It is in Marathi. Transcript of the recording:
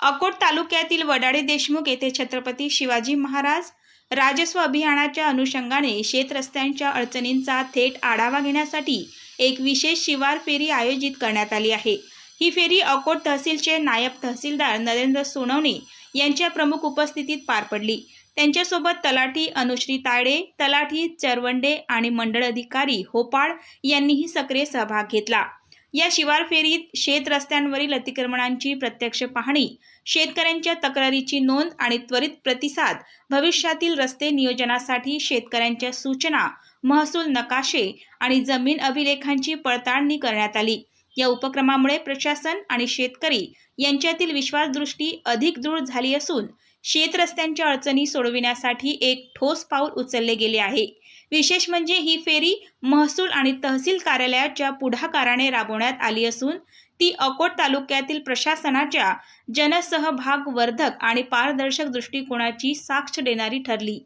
अकोट तालुक्यातील वडाळे देशमुख येथे छत्रपती शिवाजी महाराज राजस्व अभियानाच्या अनुषंगाने शेतरस्त्यांच्या अडचणींचा थेट आढावा घेण्यासाठी एक विशेष शिवार फेरी आयोजित करण्यात आली आहे. ही फेरी अकोट तहसीलचे नायब तहसीलदार नरेंद्र सोनवणे यांच्या प्रमुख उपस्थितीत पार पडली. त्यांच्यासोबत तलाठी अनुश्री तायडे तलाठी चरवंडे आणि मंडळ अधिकारी होपाळ यांनीही सक्रिय सहभाग घेतला. या शिवार फेरीत शेत रस्त्यांवरील अतिक्रमणांची प्रत्यक्ष पाहणी शेतकऱ्यांच्या तक्रारीची नोंद आणि त्वरित प्रतिसाद भविष्यातील रस्ते नियोजनासाठी शेतकऱ्यांच्या सूचना महसूल नकाशे आणि जमीन अभिलेखांची पडताळणी करण्यात आली. या उपक्रमामुळे प्रशासन आणि शेतकरी यांच्यातील विश्वासदृष्टी अधिक दृढ झाली असून शेतरस्त्यांच्या अडचणी सोडविण्यासाठी एक ठोस पाऊल उचलले गेले आहे. विशेष म्हणजे ही फेरी महसूल आणि तहसील कार्यालयाच्या पुढाकाराने राबवण्यात आली असून ती अकोट तालुक्यातील प्रशासनाच्या जनसहभागवर्धक आणि पारदर्शक दृष्टिकोनाची साक्ष देणारी ठरली.